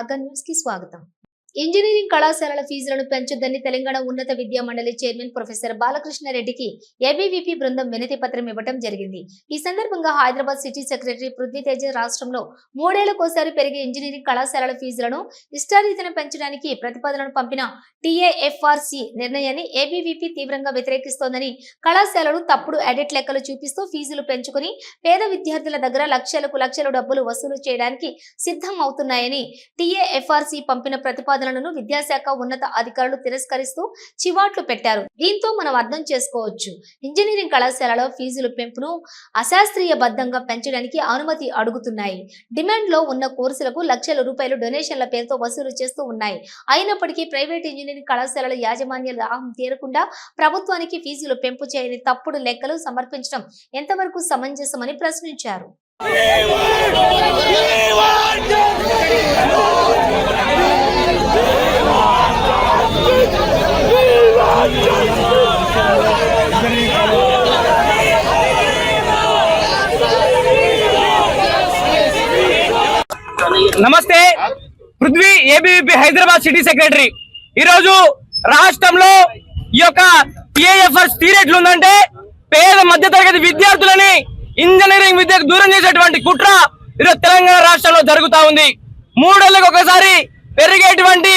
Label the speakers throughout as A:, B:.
A: Organ న్యూస్కి స్వాగతం engineering కళాశాలల ఫీజులను పెంచొద్దని తెలంగాణ ఉన్నత విద్యా మండలి చైర్మన్ ప్రొఫెసర్ బాలకృష్ణారెడ్డికి ఏబీవీపీ బృందం వినతి పత్రం ఇవ్వడం జరిగింది. ఈ సందర్భంగా హైదరాబాద్ సిటీ సెక్రటరీ పృథ్వీతేజ రాష్ట్రంలో మూడేళ్ళకోసారి పెరిగే ఇంజనీరింగ్ కళాశాలల ఫీజులను ఇష్టారీతన పెంచడానికి ప్రతిపాదనను పంపిన టీఏఎఫ్ఆర్సి నిర్ణయాన్ని ఏబీవీపీ తీవ్రంగా వ్యతిరేకిస్తోందని కళాశాలలు తప్పుడు ఎడిట్ లెక్కలు చూపిస్తూ ఫీజులు పెంచుకుని పేద విద్యార్థుల దగ్గర లక్షలకు లక్షలు డబ్బులు వసూలు చేయడానికి సిద్ధం అవుతున్నాయని టీఏఎఫ్ఆర్సి పంపిన ప్రతిపాదనలను విద్యాశాఖ ఉన్నత అధికారులు తిరస్కరిస్తూ చివాట్లు పెట్టారు దీంతో మనం అర్థం చేసుకోవచ్చు ఇంజనీరింగ్ కళాశాలలో ఫీజుల పెంపును అశాస్త్రీయబద్ధంగా పెంచడానికి అనుమతి అడుగుతున్నాయి డిమాండ్లో ఉన్న కోర్సులకు లక్షల రూపాయలు డొనేషన్ల పేరుతో వసూలు చేస్తూ ఉన్నాయి అయినప్పటికీ ప్రైవేట్ ఇంజనీరింగ్ కళాశాలల యాజమాన్య లాభం తీరకుండా ప్రభుత్వానికి ఫీజులు పెంపు చేయని తప్పుడు లెక్కలు సమర్పించడం ఎంతవరకు సమంజసమని ప్రశ్నించారు
B: నమస్తే. Prithvi ABVP Hyderabad city secretary. ఈరోజు రాష్ట్రంలో ఈ యొక్క టిఏఎఫ్ఎస్ తీరేట్లు ఉందంటే పేద మధ్యతరగతి విద్యార్థులని ఇంజనీరింగ్ విద్యకు దూరం చేసేటువంటి కుట్ర ఈరోజు తెలంగాణ రాష్ట్రంలో జరుగుతా ఉంది. మూడేళ్ళకు ఒకసారి పెరిగేటువంటి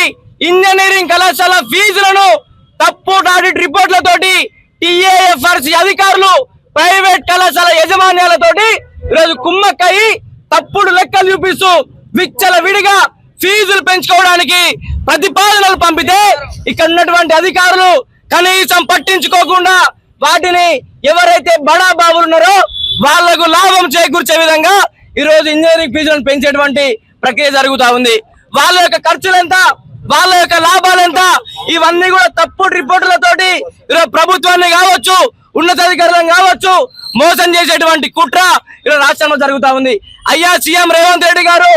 B: ఇంజనీరింగ్ కళాశాల ఫీజులను తప్పు ఆడిట్ రిపోర్ట్లతోటి టిఏఎఫ్ఆర్సి అధికారులు ప్రైవేట్ కళాశాల యజమాన్యాలతోటి ఈరోజు కుమ్మక్కయి తప్పుడు లెక్కలు చూపిస్తూ విచ్చల విడిగా ఫీజులు పెంచుకోవడానికి ప్రతిపాదనలు పంపితే ఇక్కడ ఉన్నటువంటి అధికారులు కనీసం పట్టించుకోకుండా వాటిని ఎవరైతే బడా బాబులు ఉన్నారో వాళ్ళకు లాభం చేకూర్చే విధంగా ఈరోజు ఇంజనీరింగ్ ఫీజులను పెంచేటువంటి ప్రక్రియ జరుగుతూ ఉంది. వాళ్ళ యొక్క ఖర్చులు ఎంత? వాళ్ళ యొక్క లాభాలు ఎంత? ఇవన్నీ కూడా తప్పుడు రిపోర్టులతోటి ఈరోజు ప్రభుత్వాన్ని కావచ్చు ఉన్నతాధికారులను కావచ్చు మోసం చేసేటువంటి కుట్ర ఈరోజు రాష్ట్రంలో జరుగుతా ఉంది. అయ్యా సీఎం రేవంత్ రెడ్డి గారు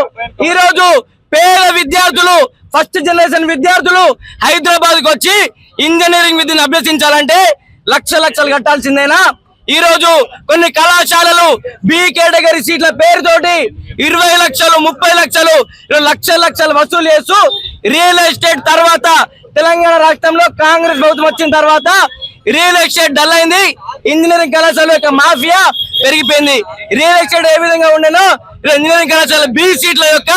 B: ఈ రోజు పేద విద్యార్థులు ఫస్ట్ జనరేషన్ విద్యార్థులు హైదరాబాద్ వచ్చి ఇంజనీరింగ్ విద్యను అభ్యసించాలంటే లక్ష లక్షలు కట్టాల్సిందేనా? ఈ రోజు కొన్ని కళాశాలలు బి కేటగిరీ సీట్ల పేరుతోటి ఇరవై లక్షలు ముప్పై లక్షలు లక్ష లక్షల లక్షలు వసూలు చేస్తూ రియల్ ఎస్టేట్ తర్వాత తెలంగాణ రాష్ట్రంలో కాంగ్రెస్ ప్రభుత్వం వచ్చిన తర్వాత రియల్ ఎస్టేట్ డల్ అయింది. ఇంజనీరింగ్ కళాశాల యొక్క మాఫియా పెరిగిపోయింది. రియల్ ఎస్టేట్ ఏ విధంగా ఉండేనో ఇంజనీరింగ్ కళాశాల బి సీట్ల యొక్క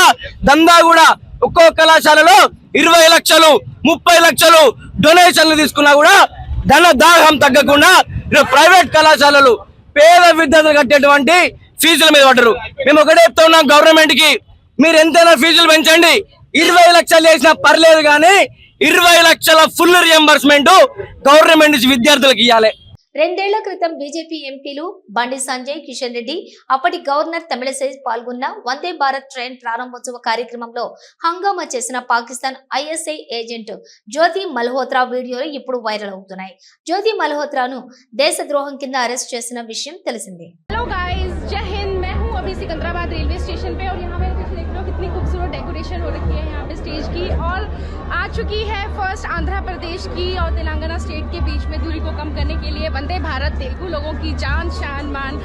B: దందా కూడా ఒక్కో కళాశాలలో ఇరవై లక్షలు ముప్పై లక్షలు డొనేషన్లు తీసుకున్నా కూడా ధన దాహం తగ్గకుండా ప్రైవేట్ కళాశాలలు పేద విద్యార్థులు కట్టేటువంటి ఫీజుల మీద పడ్డరు. మేము ఒకటే చెప్తా ఉన్నాం గవర్నమెంట్కి మీరు ఎంతైనా ఫీజులు పెంచండి. ఇరవై లక్షలు చేసినా పర్లేదు కానీ ఇరవై లక్షల ఫుల్ రియంబర్స్మెంట్ గవర్నమెంట్ నుంచి విద్యార్థులకు ఇవ్వాలి
A: రెండేళ్ల క్రితం బీజేపీ ఎంపీలు బండి సంజయ్ కిషన్ రెడ్డి అప్పటి గవర్నర్ తమిళసై పాల్గొన్న వందే భారత్ ట్రైన్ ప్రారంభోత్సవ కార్యక్రమంలో హంగామా చేసిన పాకిస్తాన్ ఐఎస్ఐ ఏజెంట్ జ్యోతి మల్హోత్రా వీడియోలు ఇప్పుడు వైరల్ అవుతున్నాయి జ్యోతి మల్హోత్రాను దేశద్రోహం కింద అరెస్ట్ చేసిన విషయం తెలిసిందే
C: हेलो गाइस जय हिंद मैं हूँ अभी सिकंदराबाद रेलवे स्टेशन पे और यहाँ पे कुछ देख लो कितनी खूबसूरत डेकोरेशन हो रखी है यहाँ पे स्टेज की और आ चुकी है फ़र्स्ट आंध्र प्रदेश की और तेलंगाना स्टेट के बीच में दूरी को कम करने के लिए वंदे भारत तेलुगु लोगों की जान, शान, मान।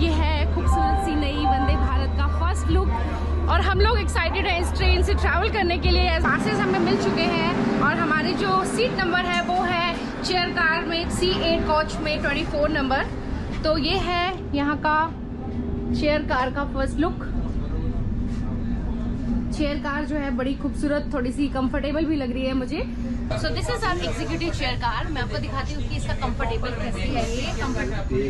C: ये है खूबसूरत सी नई वंदे भारत का फ़र्स्ट लुक। और हम लोग एक्साइटेड हैं इस ट्रेन से ट्रैवल करने के लिए। पासेस हमें मिल चुके हैं। और हमारे जो सीट नंबर है, वो है चेयर कार में सी एट कोच में 24 नंबर तो ये है यहाँ का चेयर कार का फ़र्स्ट लुक चेयर कार जो है, बड़ी खूबसूरत थोड़ी सी कंफर्टेबल भी लग रही है मुझे। So this is our executive chair car मैं आपको दिखाती हूँ कि इसका कंफर्टेबल कैसी है। ये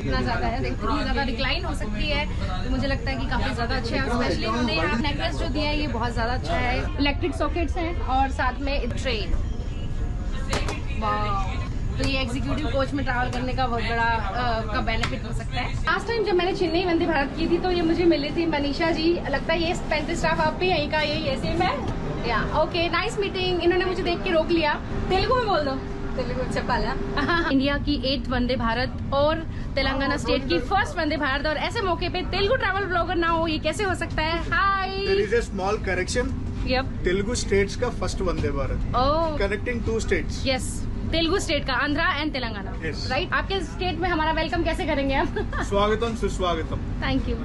C: कितना ज़्यादा है, देखो, इतनी ज़्यादा रिक्लाइन हो सकती है। तो मुझे लगता है कि काफ़ी ज़्यादा अच्छा है। स्पेशली उन्होंने यहाँ नेकलेस जो दिया है, ये बहुत ज़्यादा अच्छा है। इलेक्ट्रिक सॉकेट्स हैं और साथ में ट्रेन तो ये एग्जीक्यूटिव कोच में ट्रैवल करने का बहुत बड़ा अ, का बेनिफिट हो सकता है। लास्ट टाइम जब मैंने चेन्नई वंदे भारत की थी तो ये मुझे मिली थी मनीषा जी। लगता है ये पेंट स्टाफ आप भी यहीं का यही है सेम है? या ओके नाइस मीटिंग इन्होंने मुझे देख के रोक लिया। तेलुगु में बोल दो। तेलुगु चपाला इंडिया की एट वंदे भारत और तेलंगाना स्टेट की फ़र्स्ट वंदे भारत। और ऐसे मौके पे तेलुगु ट्रैवल ब्लॉगर ना हो ये कैसे हो सकता है?
D: There
C: hi
D: is Telugu states का first Vande Bharat. Connecting two states
C: yes Telugu state का Andhra and Telangana.
D: Right yes.
C: right? आपके स्टेट में हमारा वेलकम कैसे करेंगे आप?
D: स्वागतम सुस्वागतम।
C: थैंक यू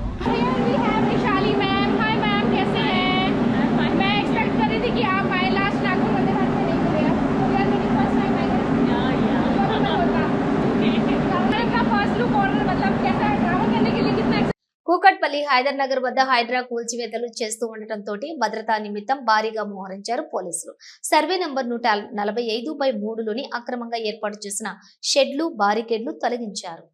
A: కూకట్పల్లి హైదర్ నగర్ వద్ద హైడ్రా కూల్చివేతలు చేస్తూ ఉండటంతో భద్రతా నిమిత్తం భారీగా మోహరించారు పోలీసులు. సర్వే నంబర్ నూట నలభై ఐదు బై మూడులోని అక్రమంగా ఏర్పాటు చేసిన షెడ్లు బారికేడ్లు తొలగించారు.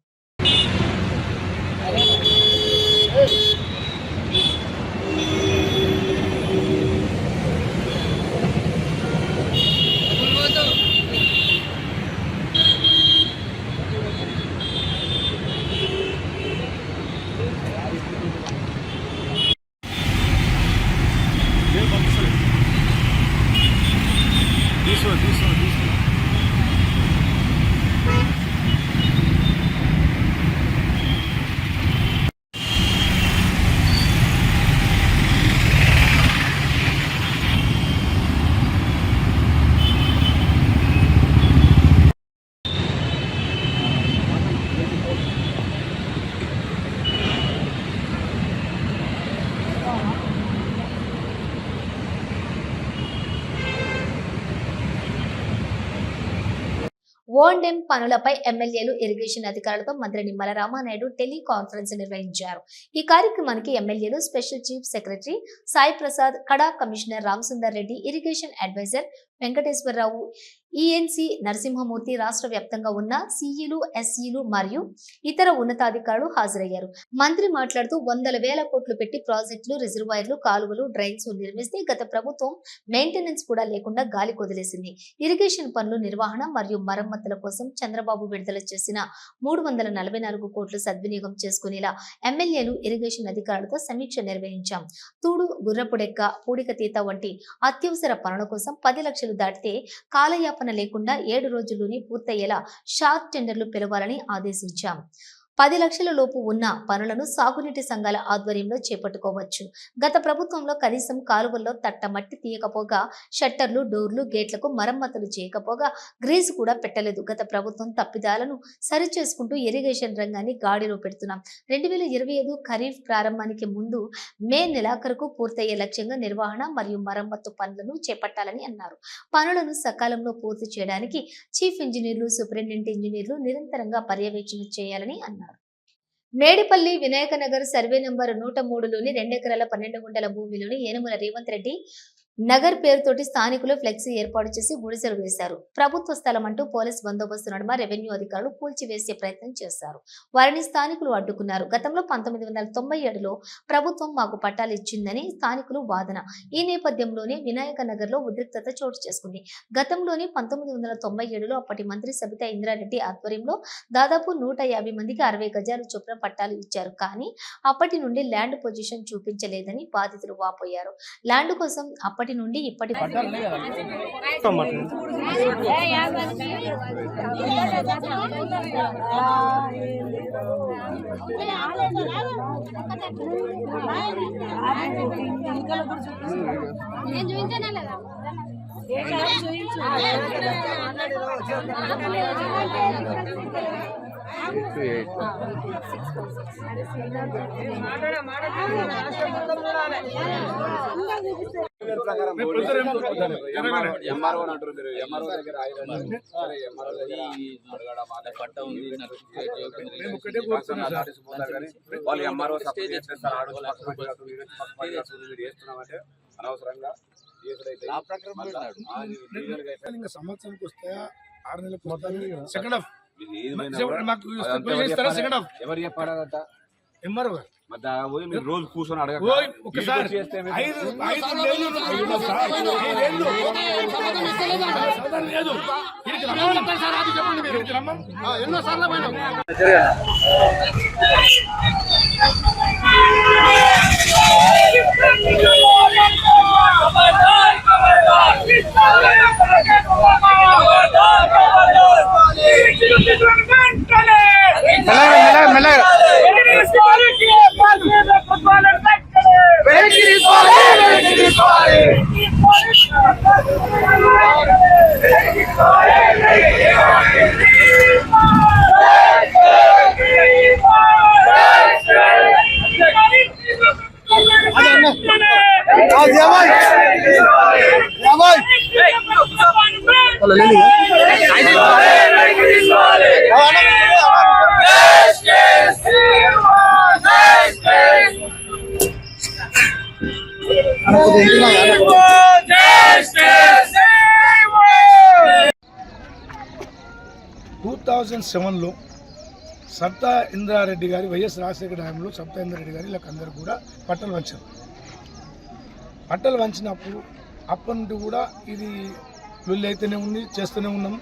A: ఓండెం పనులపై ఎమ్మెల్యేలు ఇరిగేషన్ అధికారులతో మంత్రి నిమ్మల రామానాయుడు టెలికాన్ఫరెన్స్ నిర్వహించారు. ఈ కార్యక్రమానికి ఎమ్మెల్యేలు special chief secretary Sai Prasad కడా commissioner Ramasundar Reddy irrigation advisor Venkateswararao ENC Narasimhamurthy రాష్ట్ర వ్యాప్తంగా ఉన్న సిఈలు ఎస్ఈలు మరియు ఇతర ఉన్నతాధికారులు హాజరయ్యారు. మంత్రి మాట్లాడుతూ వందల వేల కోట్లు పెట్టి ప్రాజెక్టులు రిజర్వాయర్లు కాలువలు డ్రైన్స్ నిర్మిస్తే గత ప్రభుత్వం మెయింటెనెన్స్ కూడా లేకుండా గాలి కొదిలేసింది. ఇరిగేషన్ పనులు నిర్వహణ మరియు మరమ్మతుల కోసం చంద్రబాబు విడుదల చేసిన మూడు వందల నలభై నాలుగు కోట్లు సద్వినియోగం చేసుకునేలా ఎమ్మెల్యేలు ఇరిగేషన్ అధికారులతో సమీక్ష నిర్వహించాం. తూడు గుర్రపుడెక్క పూడికతీత వంటి అత్యవసర పనుల కోసం పది లక్షలు దాటితే కాలయాపన లేకుండా ఏడు రోజుల్లోనే పూర్తయ్యేలా షార్ట్ టెండర్లు పిలవాలని ఆదేశించాం. పది లక్షల లోపు ఉన్న పనులను సాగునీటి సంఘాల ఆధ్వర్యంలో చేపట్టుకోవచ్చు. గత ప్రభుత్వంలో కనీసం కాలువల్లో తట్ట మట్టి తీయకపోగా షట్టర్లు డోర్లు గేట్లకు మరమ్మతులు చేయకపోగా గ్రీజ్ కూడా పెట్టలేదు. గత ప్రభుత్వం తప్పిదాలను సరిచేసుకుంటూ ఇరిగేషన్ రంగాన్ని గాడిలో పెడుతున్నాం. రెండు వేల ఇరవై ఐదు ఖరీఫ్ ప్రారంభానికి ముందు మే నెలాఖరుకు పూర్తయ్యే లక్ష్యంగా నిర్వహణ మరియు మరమ్మత్తు పనులను చేపట్టాలని అన్నారు. పనులను సకాలంలో పూర్తి చేయడానికి చీఫ్ ఇంజనీర్లు సూపరింటెండెంట్ ఇంజనీర్లు నిరంతరంగా పర్యవేక్షణ చేయాలని అన్నారు. మేడిపల్లి వినాయక నగర్ సర్వే నంబర్ నూట మూడులోని రెండెకరాల పన్నెండు గుంటల భూమిలోని ఏనుముల రేవంత్ రెడ్డి నగర్ పేరుతోటి స్థానికులు ఫ్లెక్సీ ఏర్పాటు చేసి గుడిసెలు వేశారు. ప్రభుత్వ స్థలం అంటూ పోలీస్ బందోబస్తు నడుమ రెవెన్యూ అధికారులు కూల్చివేసే ప్రయత్నం చేశారు. వారిని స్థానికులు అడ్డుకున్నారు. గతంలో పంతొమ్మిది వందల తొంభై ఏడులో ప్రభుత్వం మాకు పట్టాలు ఇచ్చిందని స్థానికులు వాదన. ఈ నేపథ్యంలోనే వినాయక నగర్లో ఉద్రిక్తత చోటు చేసుకుంది. గతంలోనే పంతొమ్మిది వందల తొంభై ఏడులో అప్పటి మంత్రి సబితా ఇంద్రారెడ్డి ఆధ్వర్యంలో దాదాపు నూట యాభై మందికి అరవై గజాలు చొప్పున పట్టాలు ఇచ్చారు. కానీ అప్పటి నుండి ల్యాండ్ పొజిషన్ చూపించలేదని బాధితులు వాపోయారు. ల్యాండ్ కోసం అప్పటి నుండి ఇప్పటి
C: నేను చూపించానా లేదా?
E: ఎంఆర్ఓ అంటారు మీరు ఎంఆర్ఓ దగ్గర పట్ట ఉంది, వాళ్ళు ఎంఆర్ఓ సపోర్ట్ ఆడు చేస్తున్నామంటే అనవసరంగా
F: సంవత్సరానికి వస్తే ఆరు నెలలకు సెకండ్ హాఫ్.
E: ఎవరు చెప్పాడట పోయి మీరు రోజు కూర్చొని
F: ఎన్నో సార్లు పోయినాం
D: Hadi yavaş. టూ థౌజండ్ సెవెన్లో సప్తా ఇంద్రారెడ్డి గారి వైఎస్ రాజశేఖర హయాంలో సప్తా ఇంద్రారెడ్డి గారి వీళ్ళకందరూ కూడా పట్టలు వంచారు. పట్టలు వంచినప్పుడు అప్పటి నుండి కూడా ఇది లొల్లి అయితేనే ఉంది చేస్తూనే ఉన్నాం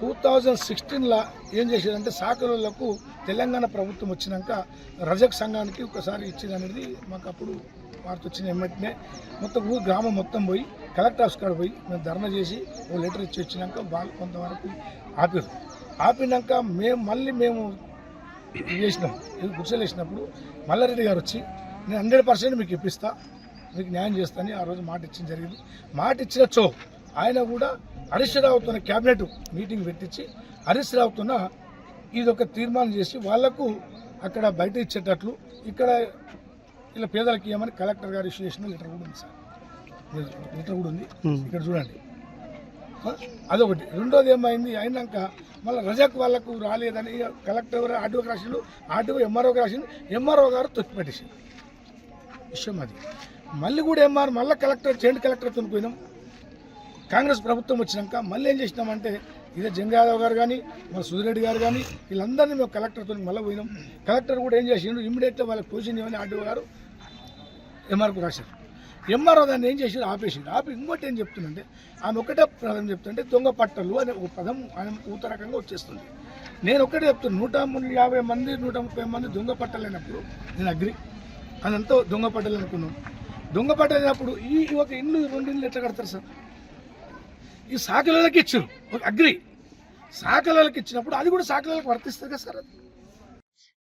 D: టూ థౌజండ్ సిక్స్టీన్లో ఏం చేసేదంటే సాకరులకు తెలంగాణ ప్రభుత్వం వచ్చినాక రజక్ సంఘానికి ఒకసారి ఇచ్చింది అనేది మాకు అప్పుడు వార్త వచ్చిన వెంటనే మొత్తం ఊరు గ్రామం మొత్తం పోయి కలెక్టర్ ఆఫీస్ కాడ పోయి మేము ధర్నా చేసి ఓ లెటర్ ఇచ్చి వచ్చినాక వాళ్ళు కొంతవరకు ఆపారు. ఆపినాక మేము మళ్ళీ మేము చేసినాం. ఇది గుర్సలు వేసినప్పుడు మల్లారెడ్డి గారు వచ్చి నేను హండ్రెడ్ పర్సెంట్ మీకు ఇప్పిస్తా. మీకు న్యాయం చేస్తానని ఆ రోజు మాట ఇచ్చిన జరిగింది. మాట ఇచ్చినచ్చో ఆయన కూడా హరీష్ రావుతో క్యాబినెట్ మీటింగ్ పెట్టించి హరీష్ రావుతోన ఇది ఒక తీర్మానం చేసి వాళ్ళకు అక్కడ బయట ఇచ్చేటట్లు ఇక్కడ ఇలా పేదలకు ఇవ్వమని కలెక్టర్ గారు ఇష్యూ చేసిన లెటర్ కూడా ఉంది సార్. లెటర్ కూడా ఉంది. ఇక్కడ చూడండి? అదొకటి. రెండోది ఏమైంది? అయినాక మళ్ళీ రజాక్ వాళ్ళకు రాలేదని కలెక్టర్ ఆర్డీఓకి రాసిండు. ఆర్డీఓ ఎంఆర్ఓకి రాసిండు. ఎంఆర్ఓ గారు తొక్కిపెట్టేసిండు. విషయం అది. మళ్ళీ కూడా ఎంఆర్ మళ్ళీ కలెక్టర్ చేంజ్ కలెక్టర్ పోయినాం. కాంగ్రెస్ ప్రభుత్వం వచ్చినాక మళ్ళీ ఏం చేసినామంటే ఇదే జంగ యాదవ్ గారు కానీ మన సుధిరెడ్డి గారు కానీ వీళ్ళందరినీ మేము కలెక్టర్తో మళ్ళీ పోయినాం. కలెక్టర్ కూడా ఏం చేసిండు? ఇమ్మీడియట్గా వాళ్ళకి పొజిషన్ ఇవ్వని ఆర్డీఓ గారు ఎంఆర్కు రాశారు. ఎంఆర్ఓ దాన్ని ఏం చేసిండు? ఆపేసిండు. ఆపి ఇంకోటి ఏం చెప్తుందంటే ఆమె ఒకటే పదం చెప్తుంటే దొంగ పట్టలు అనే ఒక పదం ఆయన ఊతరకంగా వచ్చేస్తుంది. నేను ఒకటే చెప్తున్నాను నూట మూడు యాభై మంది నూట ముప్పై మంది దొంగ పట్టలేనప్పుడు నేను అగ్రి. అదంతా దొంగ పట్టలు దొంగ పట్టినప్పుడు ఈ ఒక ఇల్లు రెండు ఇల్లు ఎట్లా కడతారు సార్? ఈ సాకలకి ఇచ్చారు. ఒక అగ్రి. సాకలకి ఇచ్చినప్పుడు అది కూడా సాకలకి వర్తిస్తుంది కదా సార్ అది?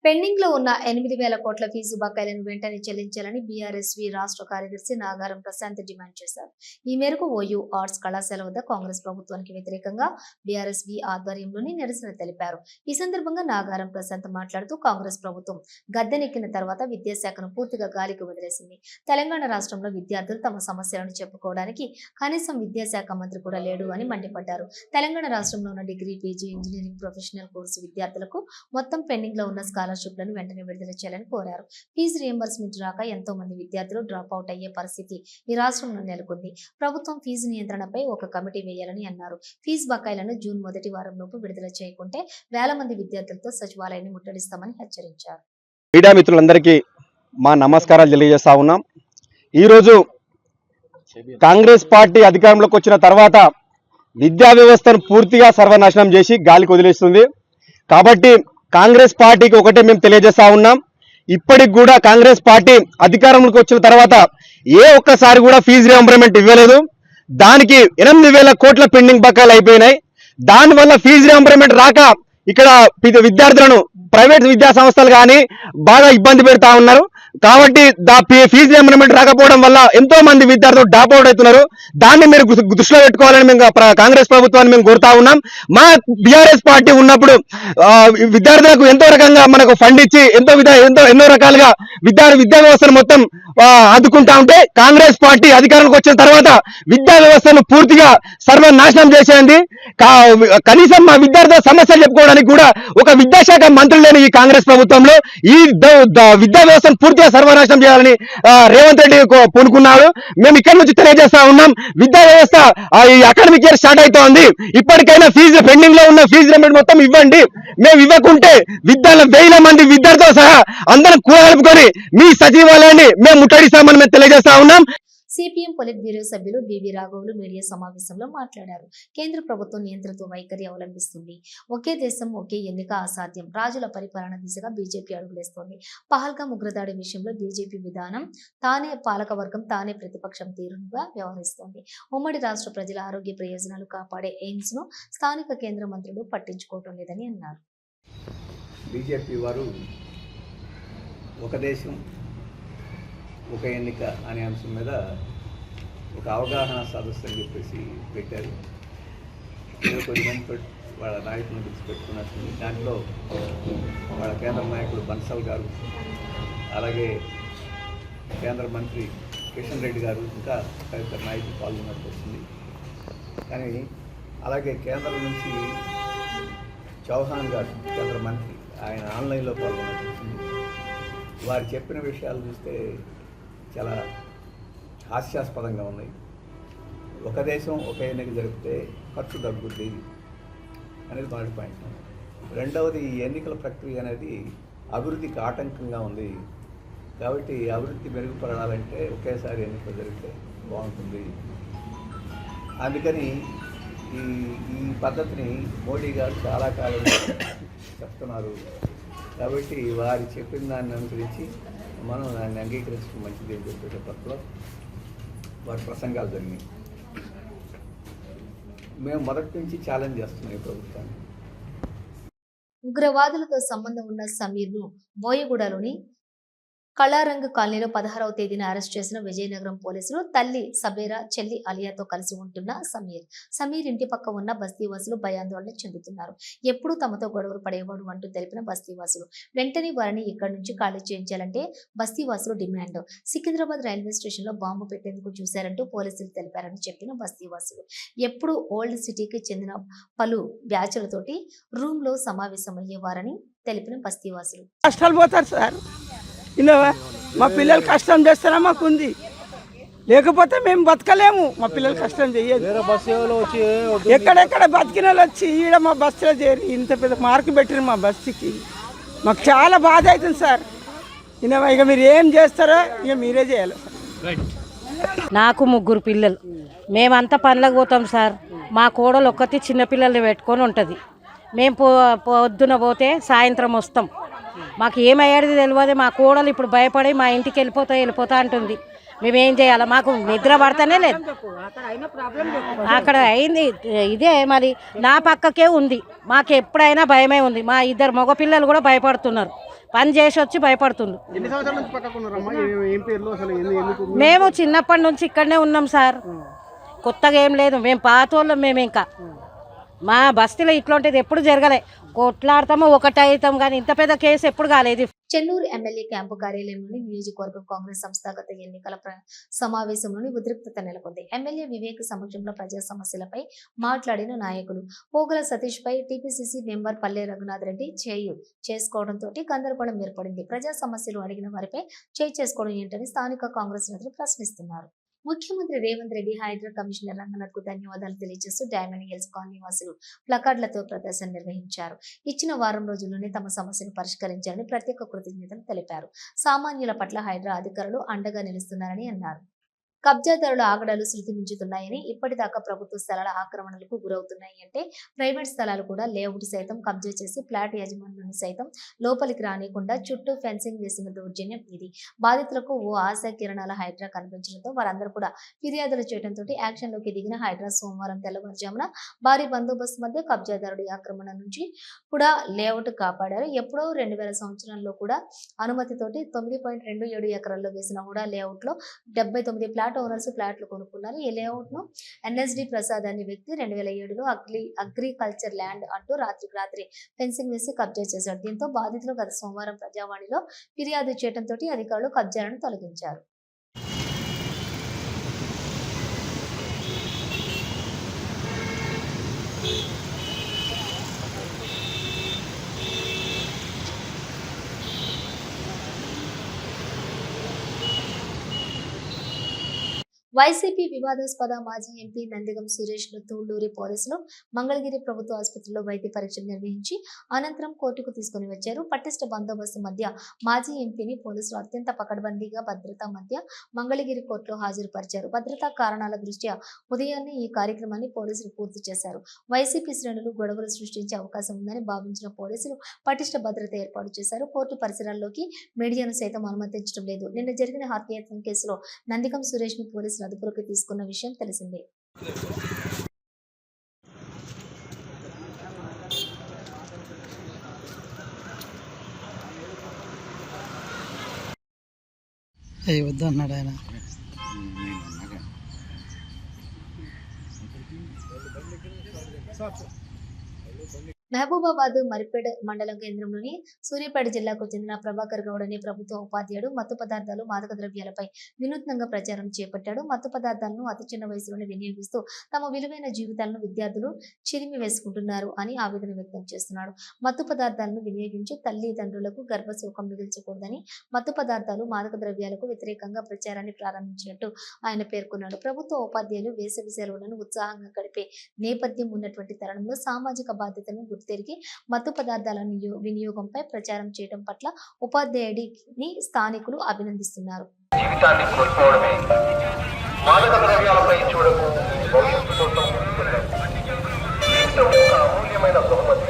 A: పెండింగ్లో ఉన్న ఎనిమిది వేల కోట్ల ఫీజు బకాయిలను వెంటనే చెల్లించాలని బీఆర్ఎస్వి రాష్ట్ర కార్యదర్శి నాగారం ప్రశాంత్ డిమాండ్ చేశారు. ఈ మేరకు ఓయూ ఆర్ట్స్ కళాశాల వద్ద కాంగ్రెస్ ప్రభుత్వానికి వ్యతిరేకంగా బీఆర్ఎస్వి ఆధ్వర్యంలోని నిరసన తెలిపారు. ఈ సందర్భంగా నాగారం ప్రశాంత్ మాట్లాడుతూ కాంగ్రెస్ ప్రభుత్వం గద్దెనెక్కిన తర్వాత విద్యాశాఖను పూర్తిగా గాలికి వదిలేసింది. తెలంగాణ రాష్ట్రంలో విద్యార్థులు తమ సమస్యలను చెప్పుకోవడానికి కనీసం విద్యాశాఖ మంత్రి కూడా లేడు అని మండిపడ్డారు. తెలంగాణ రాష్ట్రంలో ఉన్న degree PG engineering professional course విద్యార్థులకు మొత్తం పెండింగ్లో ఉన్న స్కాలర్ స్కాలర్షిప్లను వెంటనే విడుదల చేయాలని కోరారు. ఫీజు రియంబర్స్మెంట్ రాక ఎంతో మంది విద్యార్థులు డ్రాప్ అవుట్ అయ్యే పరిస్థితి ఈ రాష్ట్రంలో నెలకొంది. ప్రభుత్వం ఫీజు నియంత్రణపై ఒక కమిటీ వేయాలని అన్నారు. ఫీజు బకాయిలను జూన్ మొదటి వారంలోపు విడుదల చేయకుంటే వేల మంది విద్యార్థులతో సచివాలయాన్ని ముట్టడిస్తామని హెచ్చరించారు.
G: క్రీడా మిత్రులందరికీ మా నమస్కారాలు తెలియజేస్తా ఉన్నాం. ఈరోజు కాంగ్రెస్ పార్టీ అధికారంలోకి వచ్చిన తర్వాత విద్యా వ్యవస్థను పూర్తిగా సర్వనాశనం చేసి గాలికి వదిలేస్తుంది. కాబట్టి కాంగ్రెస్ పార్టీకి ఒకటే మేము తెలియజేస్తా ఉన్నాం. ఇప్పటికి కూడా కాంగ్రెస్ పార్టీ అధికారంలోకి వచ్చిన తర్వాత ఏ ఒక్కసారి కూడా ఫీజు రియంబర్మెంట్ ఇవ్వలేదు. దానికి ఎనిమిది వేల కోట్ల పెండింగ్ బకాయిలు అయిపోయినాయి. దానివల్ల ఫీజు రియంబర్మెంట్ రాక ఇక్కడ విద్యార్థులను ప్రైవేట్ విద్యా సంస్థలు కానీ బాగా ఇబ్బంది పెడతా ఉన్నారు. కాబట్టి దా ఫీజు రియంబర్మెంట్ రాకపోవడం వల్ల ఎంతో మంది విద్యార్థులు డ్రాప్ అవుట్ అవుతున్నారు. దాన్ని మీరు దృష్టిలో పెట్టుకోవాలని మేము కాంగ్రెస్ ప్రభుత్వాన్ని మేము కోరుతా ఉన్నాం. మా బీఆర్ఎస్ పార్టీ ఉన్నప్పుడు విద్యార్థులకు ఎంతో రకంగా మనకు ఫండ్ ఇచ్చి ఎంతో విధ ఎంతో ఎన్నో రకాలుగా విద్యా విద్యా వ్యవస్థను మొత్తం ఆదుకుంటా ఉంటే కాంగ్రెస్ పార్టీ అధికారంలోకి వచ్చిన తర్వాత విద్యా వ్యవస్థను పూర్తిగా సర్వనాశనం చేసేది కనీసం మా విద్యార్థుల సమస్యలు చెప్పుకోవడానికి కూడా ఒక విద్యాశాఖ మంత్రులు లేని ఈ కాంగ్రెస్ ప్రభుత్వంలో ఈ విద్యా వ్యవస్థను పూర్తిగా సర్వనాశనం చేయాలని రేవంత్ రెడ్డి పూనుకున్నాడు. మేము ఇక్కడి నుంచి తెలియజేస్తా ఉన్నాం. విద్యా వ్యవస్థ ఈ అకాడమిక్ ఇయర్ స్టార్ట్ అవుతోంది ఇప్పటికైనా ఫీజు పెండింగ్లో ఉన్న ఫీజు రిమెంట్ మొత్తం ఇవ్వండి. మేము ఇవ్వకుంటే విద్యార్థుల వేల మంది విద్యార్థులతో సహా అందరం కూడగలుపుకొని మీ సచివాలయాన్ని మేము ముట్టడిస్తామని మేము తెలియజేస్తా ఉన్నాం.
A: సిపిఎం పొలిట్ బ్యూరో సభ్యులు బివి రాఘవులు మీడియా సమావేశంలో మాట్లాడారు. కేంద్ర ప్రభుత్వం నియంత్రణతో వైఖరి అవలంబిస్తుంది. ఒకే దేశం ఒకే ఎన్నిక అసాధ్యం. రాజుల పరిపాలన దిశగా బీజేపీ అడుగులేస్తోంది. పహల్గా ఉగ్రదాడి విషయంలో బీజేపీ విధానం తానే పాలకవర్గం తానే ప్రతిపక్షం తీరుగా వ్యవహరిస్తోంది. ఉమ్మడి రాష్ట్ర ప్రజల ఆరోగ్య ప్రయోజనాలు కాపాడే ఎయిమ్స్ను స్థానిక కేంద్ర మంత్రులు పట్టించుకోవటం లేదని అన్నారు.
H: బీజేపీ వారు ఒక దేశం ఒక ఎన్నిక అనే అంశం మీద ఒక అవగాహన సదస్సు అని చెప్పేసి పెట్టారు. ఏదో కొద్ది మంది వాళ్ళ నాయకులను పిలిచిపెట్టుకున్నట్టుంది దాంట్లో వాళ్ళ కేంద్ర నాయకుడు బన్సల్ గారు అలాగే కేంద్ర మంత్రి కిషన్ రెడ్డి గారు ఇంకా తదితర నాయకులు పాల్గొన్నట్టు వచ్చింది కానీ అలాగే కేంద్రం నుంచి చౌహాన్ గారు కేంద్ర మంత్రి ఆయన ఆన్లైన్లో పాల్గొన్నట్టు వచ్చింది వారు చెప్పిన విషయాలు చూస్తే చాలా హాస్యాస్పదంగా ఉన్నాయి ఒక దేశం ఒక ఎన్నిక జరిపితే ఖర్చు తగ్గుద్ది అనేది మొదటి పాయింట్. రెండవది ఈ ఎన్నికల ప్రక్రియ అనేది అభివృద్ధికి ఆటంకంగా ఉంది. కాబట్టి అభివృద్ధి మెరుగుపడాలంటే ఒకేసారి ఎన్నికలు జరిగితే బాగుంటుంది. అందుకని ఈ ఈ పద్ధతిని మోడీ గారు చాలా కాలం చెప్తున్నారు. కాబట్టి వారు చెప్పిన దాన్ని అనుసరించి మనం దాన్ని అంగీకరించడం మంచిది అని చెప్పేటప్పట్లో వారి ప్రసంగాలు జరిగినాయి. మేము మొదటి నుంచి ఛాలెంజ్ చేస్తున్నాం ఈ ప్రభుత్వాన్ని.
A: ఉగ్రవాదులతో సంబంధం ఉన్న సమీర్ను బోయగూడలోని కళారంగ్ కాలనీలో పదహారవ తేదీన అరెస్ట్ చేసిన విజయనగరం పోలీసులు తల్లి సబేరా చెల్లి అలియాతో కలిసి ఉంటున్న సమీర్. సమీర్ ఇంటి పక్క ఉన్న బస్తీవాసులు భయాందోళన చెందుతున్నారు. ఎప్పుడు తమతో గొడవలు పడేవాడు అంటూ తెలిపిన బస్తీవాసులు వెంటనే వారిని ఇక్కడి నుంచి ఖాళీ చేయించాలంటే బస్తీవాసులు డిమాండ్. సికింద్రాబాద్ రైల్వే స్టేషన్లో బాంబు పెట్టేందుకు చూశారంటూ పోలీసులు తెలిపారని చెప్పిన బస్తీవాసులు ఎప్పుడు ఓల్డ్ సిటీకి చెందిన పలు బ్యాచులతోటి రూమ్లో సమావేశమయ్యేవారని తెలిపిన బస్తీవాసులు
I: పోతారు సార్. విన్నావా? మా పిల్లలు కష్టం చేస్తారా మాకు ఉంది లేకపోతే మేము బతకలేము. మా పిల్లలు కష్టం చేయదు. ఎక్కడెక్కడ బతికిన వాళ్ళు వచ్చి ఈడ మా బస్సులో చేరి ఇంత పెద్ద మార్కు పెట్టిన మా బస్సుకి. మాకు చాలా బాధ అవుతుంది సార్. విన్నావా? ఇక మీరు ఏం చేస్తారో ఇక మీరే చేయాలి
J: నాకు ముగ్గురు పిల్లలు. మేమంతా పనులకు పోతాం సార్. మా కోడలు ఒక్కటి చిన్నపిల్లల్ని పెట్టుకొని ఉంటుంది. మేము పో పొద్దున పోతే సాయంత్రం వస్తాం. మాకు ఏమయ్యేది తెలియదు మా కోడలు ఇప్పుడు భయపడి మా ఇంటికి వెళ్ళిపోతా వెళ్ళిపోతా అంటుంది. మేమేం చేయాలి? మాకు నిద్ర పడతానే లేదు. అక్కడ అయింది ఇదే మరి. నా పక్కకే ఉంది. మాకు ఎప్పుడైనా భయమే ఉంది. మా ఇద్దరు మగపిల్లలు కూడా భయపడుతున్నారు. పని చేసి వచ్చి భయపడుతున్నారు. మేము చిన్నప్పటి నుంచి ఇక్కడనే ఉన్నాం సార్. కొత్తగా ఏం లేదు. మేము పాతోళ్ళం మేము ఇంకా. మా బస్తీలో ఇట్లాంటిది ఎప్పుడు జరగలే. కొట్లాడతాము ఒకటైతాం కానీ ఇంత పెద్ద కేసు ఎప్పుడు కాలేదు.
A: చెన్నూరు ఎమ్మెల్యే క్యాంపు కార్యాలయంలోని నియోజకవర్గ కాంగ్రెస్ సంస్థాగత ఎన్నికల సమావేశంలోని ఉద్రిక్తత నెలకొంది. ఎమ్మెల్యే వివేక్ సమక్షంలో ప్రజా సమస్యలపై మాట్లాడిన నాయకులు పోగల సతీష్ పై టీపీసీసీ మెంబర్ పల్లె రఘునాథ్ రెడ్డి చేయు చేసుకోవడంతో గందరగోళం ఏర్పడింది. ప్రజా సమస్యలు అడిగిన వారిపై చేయి చేసుకోవడం ఏంటని స్థానిక కాంగ్రెస్ నేతలు ప్రశ్నిస్తున్నారు. ముఖ్యమంత్రి రేవంత్ రెడ్డి హైడ్రా కమిషనర్ రంగనాథ్కు ధన్యవాదాలు తెలియజేస్తూ డైమండ్ హిల్స్ కాలనీ వాసులు ప్లకార్డులతో ప్రదర్శన నిర్వహించారు. ఇచ్చిన వారం రోజుల్లోనే తమ సమస్యను పరిష్కరించాలని ప్రత్యేక కృతజ్ఞతలు తెలిపారు. సామాన్యుల పట్ల హైడ్రా అధికారులు అండగా నిలుస్తున్నారని అన్నారు. కబ్జాదారుల ఆగడాలు శృతిమించుతున్నాయని ఇప్పటిదాకా ప్రభుత్వ స్థలాల ఆక్రమణలకు గురవుతున్నాయి అంటే ప్రైవేట్ స్థలాలు కూడా లేఅవుట్ సైతం కబ్జా చేసి ఫ్లాట్ యజమానులను సైతం లోపలికి రానియకుండా చుట్టూ ఫెన్సింగ్ వేసిన దౌర్జన్యం ఇది. బాధితులకు ఓ ఆశా కిరణాల హైడ్రా కనిపించడంతో వారందరూ కూడా ఫిర్యాదులు చేయడంతో యాక్షన్లోకి దిగిన హైడ్రా సోమవారం తెల్లవారుజామున భారీ బందోబస్తు మధ్య కబ్జాదారుడి ఆక్రమణ నుంచి కూడా లేఅవుట్ కాపాడారు. ఎప్పుడో రెండు వేల సంవత్సరంలో కూడా అనుమతితోటి తొమ్మిది పాయింట్ రెండు ఏడు ఎకరాల్లో వేసిన హుడా లేఅవుట్లో డెబ్బై తొమ్మిది ఫ్లాట్ ఓనర్స్ ఫ్లాట్లు కొనుక్కున్నారు. ఈ లేఅవుట్ను ఎన్ఎస్డి ప్రసాద్ అనే వ్యక్తి రెండు వేల ఏడులో అగ్రి అగ్రికల్చర్ ల్యాండ్ అంటూ రాత్రికి రాత్రి ఫెన్సింగ్ వేసి కబ్జా చేశాడు. దీంతో బాధితులు గత సోమవారం ప్రజావాణిలో ఫిర్యాదు చేయడంతో అధికారులు కబ్జాలను తొలగించారు. వైసీపీ వివాదాస్పద మాజీ ఎంపీ నందిగం సురేష్ను తూళ్ళూరి పోలీసులు మంగళగిరి ప్రభుత్వ ఆసుపత్రిలో వైద్య పరీక్షలు నిర్వహించి అనంతరం కోర్టుకు తీసుకుని వచ్చారు. పటిష్ట బందోబస్తు మధ్య మాజీ ఎంపీని పోలీసులు అత్యంత పకడ్బందీగా భద్రతా మధ్య మంగళగిరి కోర్టులో హాజరుపరిచారు. భద్రతా కారణాల దృష్ట్యా ఉదయాన్నే ఈ కార్యక్రమాన్ని పోలీసులు పూర్తి చేశారు. వైసీపీ శ్రేణులు గొడవలు సృష్టించే అవకాశం ఉందని భావించిన పోలీసులు పటిష్ట భద్రత ఏర్పాటు చేశారు. కోర్టు పరిసరాల్లోకి మీడియాను సైతం అనుమతించడం లేదు. నిన్న జరిగిన హత్యాయత్నం కేసులో నందిగం సురేష్ను పోలీసులు అదుపులోకి తీసుకున్న విషయం తెలిసిందే.
I: వద్దు అన్నాడు ఆయన.
A: మహబూబాబాద్ మరిపేడ మండలం కేంద్రంలోని సూర్యాపేట జిల్లాకు చెందిన ప్రభాకర్ గౌడ్ అనే ప్రభుత్వ ఉపాధ్యాయుడు మత్తు పదార్థాలు మాదక ద్రవ్యాలపై వినూత్నంగా ప్రచారం చేపట్టాడు. మత్తు పదార్థాలను అతి చిన్న వయసులోనే వినియోగిస్తూ తమ విలువైన జీవితాలను విద్యార్థులు చిరిమి వేసుకుంటున్నారు అని ఆవేదన వ్యక్తం చేస్తున్నాడు. మత్తు పదార్థాలను వినియోగించి తల్లిదండ్రులకు గర్భశోకం మిగిల్చకూడదని మత్తు పదార్థాలు మాదక ద్రవ్యాలకు వ్యతిరేకంగా ప్రచారాన్ని ప్రారంభించినట్టు ఆయన పేర్కొన్నాడు. ప్రభుత్వ ఉపాధ్యాయులు వేసవి సెలవులను ఉత్సాహంగా గడిపే నేపథ్యం ఉన్నటువంటి తరుణంలో సామాజిక బాధ్యతను బాధ్యతలను గుర్తెరిగి మత్తు పదార్థాల నియో- వినియోగంపై ప్రచారం చేయడం పట్ల ఉపాధ్యాయుడిని స్థానికులు అభినందిస్తున్నారు
K: జీవితాన్ని కోల్పోవడమే మాదక ద్రవ్యాలపై చూడకు భవిష్యత్తు కోసం ముందుకెళ్ళాలి. జీవితం ఒక అమూల్యమైన బహుమతి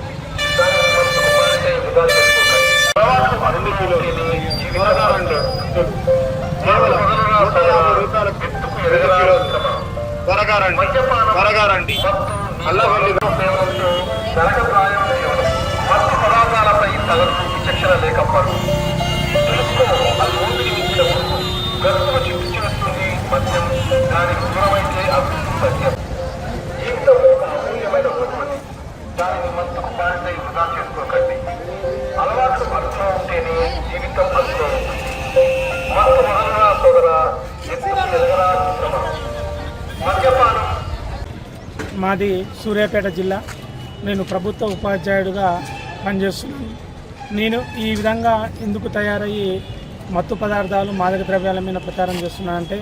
K: దానిని మనసుకు మారితే వృధా చేసుకోకండి. అలవాట్లు అనుభవించేది జీవితానండి. కేవలం నూట యాభై రూపాయల ఎత్తుకు ఎదగరాల శ్రమ. మద్యపానం, మత్తు, నీకు విచక్షణ లేకపోవడం తెలుసుకో అది ఊపిరి మించినప్పుడు గతులు చుట్టు చేస్తుంది మద్యం దానికి దూరమైతే అభివృద్ధి సత్యం జీవితం ఒక అమూల్యమైన బహుమతి దానిని మత్తుకు బారితే వృధా చేసుకోకండి అలవాట్లు అర్థం ఉంటేనే జీవితం అర్థం మత్తు మొదలరా సోదర ఎత్తుకు ఎదగరా శ్రమ
L: మాది సూర్యాపేట జిల్లా. నేను ప్రభుత్వ ఉపాధ్యాయుడిగా పనిచేస్తున్నాను. నేను ఈ విధంగా ఎందుకు తయారయ్యి మత్తు పదార్థాలు మాదక ద్రవ్యాల మీద ప్రచారం చేస్తున్నానంటే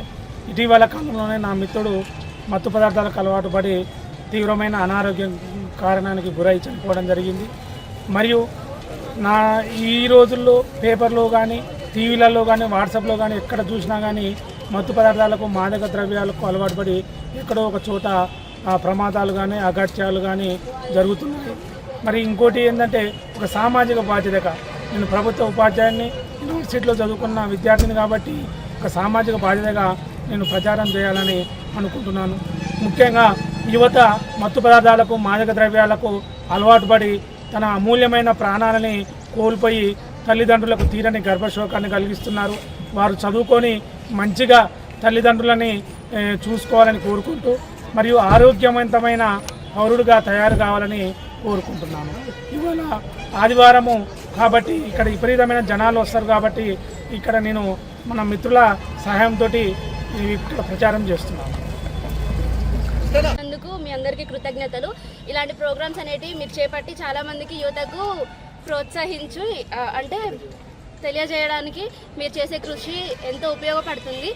L: ఇటీవల కాలంలోనే నా మిత్రుడు మత్తు పదార్థాలకు అలవాటు పడి తీవ్రమైన అనారోగ్యం కారణానికి గురై చనిపోవడం జరిగింది. మరియు నా ఈ రోజుల్లో పేపర్లో కానీ టీవీలలో కానీ వాట్సాప్లో కానీ ఎక్కడ చూసినా కానీ మత్తు పదార్థాలకు మాదక ద్రవ్యాలకు అలవాటు పడి ఎక్కడో ఒక చోట ప్రమాదాలు కానీ అగత్యాలు కానీ జరుగుతున్నాయి. మరి ఇంకోటి ఏంటంటే ఒక సామాజిక బాధ్యతగా నేను ప్రభుత్వ ఉపాధ్యాయుని యూనివర్సిటీలో చదువుకున్న విద్యార్థిని కాబట్టి ఒక సామాజిక బాధ్యతగా నేను ప్రచారం చేయాలని అనుకుంటున్నాను. ముఖ్యంగా యువత మత్తు పదార్థాలకు మాదక ద్రవ్యాలకు అలవాటు పడి తన అమూల్యమైన ప్రాణాలని కోల్పోయి తల్లిదండ్రులకు తీరని గర్భశోకాన్ని కలిగిస్తున్నారు. వారు చదువుకొని మంచిగా తల్లిదండ్రులని చూసుకోవాలని కోరుకుంటూ మరియు ఆరోగ్యవంతమైన పౌరుడుగా తయారు కావాలని కోరుకుంటున్నాను ఇవాళ ఆదివారము కాబట్టి ఇక్కడ విపరీతమైన జనాలు వస్తారు కాబట్టి ఇక్కడ నేను మన మిత్రుల సహాయంతో ఇక్కడ ప్రచారం చేస్తున్నాను.
M: అందుకు మీ అందరికీ కృతజ్ఞతలు. ఇలాంటి ప్రోగ్రామ్స్ అనేటివి మీరు చేపట్టి చాలామందికి యువతకు ప్రోత్సహించు అంటే తెలియజేయడానికి మీరు చేసే కృషి ఎంతో ఉపయోగపడుతుంది.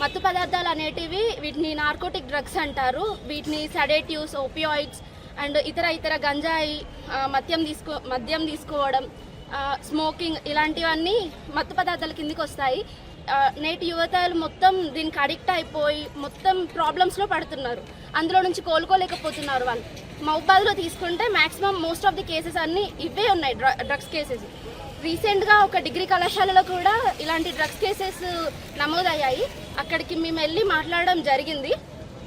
M: మత్తు పదార్థాలు అనేటివి వీటిని నార్కోటిక్ డ్రగ్స్ అంటారు. వీటిని సడేటివ్స్ ఓపియాయిడ్స్ అండ్ ఇతర ఇతర గంజాయి మద్యం తీసుకో మద్యం తీసుకోవడం స్మోకింగ్ ఇలాంటివన్నీ మత్తు పదార్థాల కిందికి వస్తాయి. నేటి యువతలు మొత్తం దీనికి అడిక్ట్ అయిపోయి మొత్తం ప్రాబ్లమ్స్లో పడుతున్నారు. అందులో నుంచి కోలుకోలేకపోతున్నారు వాళ్ళు. మహబాద్లో తీసుకుంటే maximum most of the cases అన్నీ ఇవే ఉన్నాయి డ్రగ్స్ కేసెస్ రీసెంట్గా ఒక డిగ్రీ కళాశాలలో కూడా ఇలాంటి డ్రగ్స్ కేసెస్ నమోదయ్యాయి. అక్కడికి మేము వెళ్ళి మాట్లాడడం జరిగింది.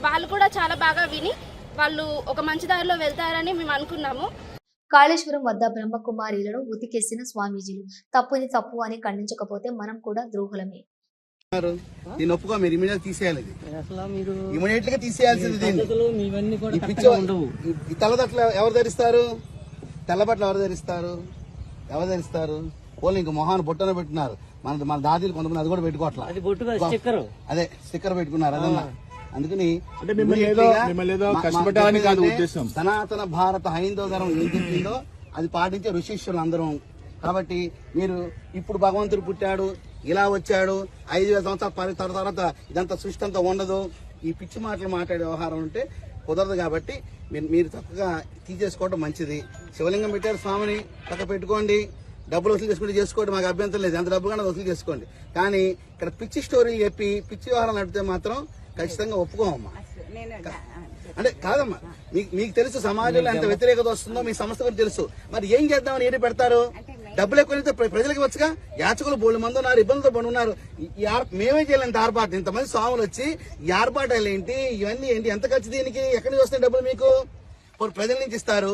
M: వాళ్ళు కూడా చాలా బాగా విని వాళ్ళు ఒక మంచి దారిలో వెళ్తారని మేము అనుకున్నాము.
A: కాళేశ్వరం వద్ద బ్రహ్మకుమారీలను ఉతికేసిన స్వామీజీలు తప్పుని తప్పు అని ఖండించకపోతే మనం కూడా ద్రోహులమే.
F: ఒప్పుకో మీరు ఇమీడియట్ తీసేయాలి ఇమీడియట్గా తీసేయాల్సింది తెల్లదట్లు ఎవరు ధరిస్తారు? తెల్లబట్టలు ఎవరు ధరిస్తారు? ఎవరు ధరిస్తారు? ఓన్లీ ఇంక మొహాన్ని బొట్టన పెట్టినారు. మన మన దాదీలు కొంతమంది అది కూడా పెట్టుకోవట్లా. అదే స్టిక్కర్. పెట్టుకున్నారు అదన్నా. అందుకని సనాతన భారత హైందవ ధర్మం ఏం చెప్పిందో అది పాటించే ఋషిష్యులు అందరం కాబట్టి మీరు ఇప్పుడు భగవంతుడు పుట్టాడు ఇలా వచ్చాడు ఐదు వేల సంవత్సరాల పరి- తర్వాత తర్వాత ఇదంతా సృష్టి అంతా ఉండదు. ఈ పిచ్చి మాటలు మాట్లాడే వ్యవహారం ఉంటే కుదరదు కాబట్టి మీరు మీరు చక్కగా తీసేసుకోవడం మంచిది. శివలింగం పెట్టారు స్వామిని పక్క పెట్టుకోండి. డబ్బులు వసూలు చేసుకుంటే చేసుకోండి మాకు అభ్యంతరం లేదు. ఎంత డబ్బు కానీ వసూలు చేసుకోండి. కానీ ఇక్కడ పిచ్చి స్టోరీలు చెప్పి పిచ్చి వ్యవహారం నడిపితే మాత్రం ఖచ్చితంగా ఒప్పుకోమమ్మా. అంటే కాదమ్మా మీకు మీకు తెలుసు సమాజంలో ఎంత వ్యతిరేకత వస్తుందో మీ సంస్థ గురించి తెలుసు. మరి ఏం చేద్దామని ఏది పెడతారు? డబ్బులు ఎక్కువ ప్రజలకు వచ్చుగా యాచకులు బోళ్ళు మంది ఉన్నారు ఇబ్బందులతో పడి ఉన్నారు. మేమే చేయలేంత ఆర్పాటు ఇంతమంది స్వాములు వచ్చి ఈ ఏంటి? ఇవన్నీ ఏంటి? ఎంత ఖర్చు దీనికి? ఎక్కడి నుంచి వస్తాయి డబ్బులు మీకు? ప్రజల నుంచి ఇస్తారు.